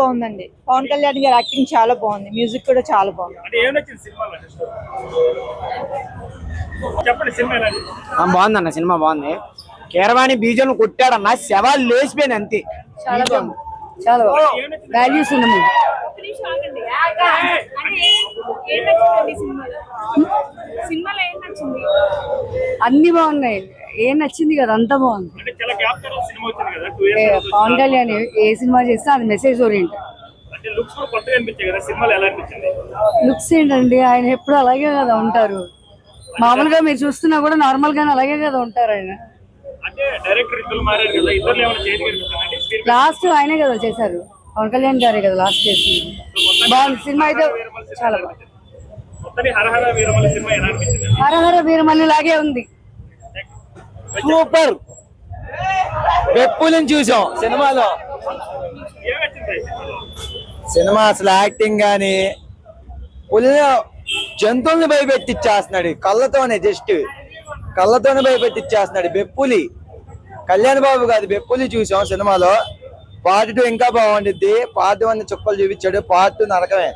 బాగుందండి. పవన్ కళ్యాణ్ గారి యాక్టింగ్ చాలా బాగుంది. మ్యూజిక్ కూడా చాలా బాగుంది. సినిమాలో చెప్పండి సినిమా ఎలా ఉంది? ఆ, బాగుందన్న సినిమా బాగుంది. కీరవాణి బీజం కొట్టాడన్న శవాలు లేచిపోయింది అంతే. చాలా బాగుంది. చాలా బాగుంది? వాల్యూస్ ఉంది అన్ని బాగున్నాయి. ఏం నచ్చింది కదా అంతా బాగుంది. పవన్ కళ్యాణ్ ఏ సినిమా చేస్తే అది మెసేజ్ ఓరియంట్ లుక్స్ ఏంటండి ఆయన ఎప్పుడు అలాగే కదా ఉంటారు. మామూలుగా మీరు చూస్తున్నా కూడా నార్మల్ గానే అలాగే కదా ఉంటారు ఆయన. లాస్ట్ ఆయనే కదా చేశారు. పవన్ కళ్యాణ్ గారే కదా లాస్ట్ చేసింది. బాగుంది. సినిమా అయితే చాలా బాగుంది హరహర వీరమల్లి లాగే ఉంది. సూపర్. వెప్పులను చూసాం సినిమాలో. సినిమా అసలు యాక్టింగ్ కానీ పుల్ల జంతువుల్ని భయపెట్టిచ్చేస్తున్నాడు కళ్ళతోనే జస్ట్. కళ్ళతోనే భయపెట్టిచ్చేస్తున్నాడు బెప్పులి కళ్యాణ్ బాబు కాదు బెప్పులి చూసాం సినిమాలో. పార్ట్ టూ ఇంకా బాగుండిద్ది. పార్ట్ వన్ చుక్కలు చూపించాడు. పార్ట్ టూ నరకమే.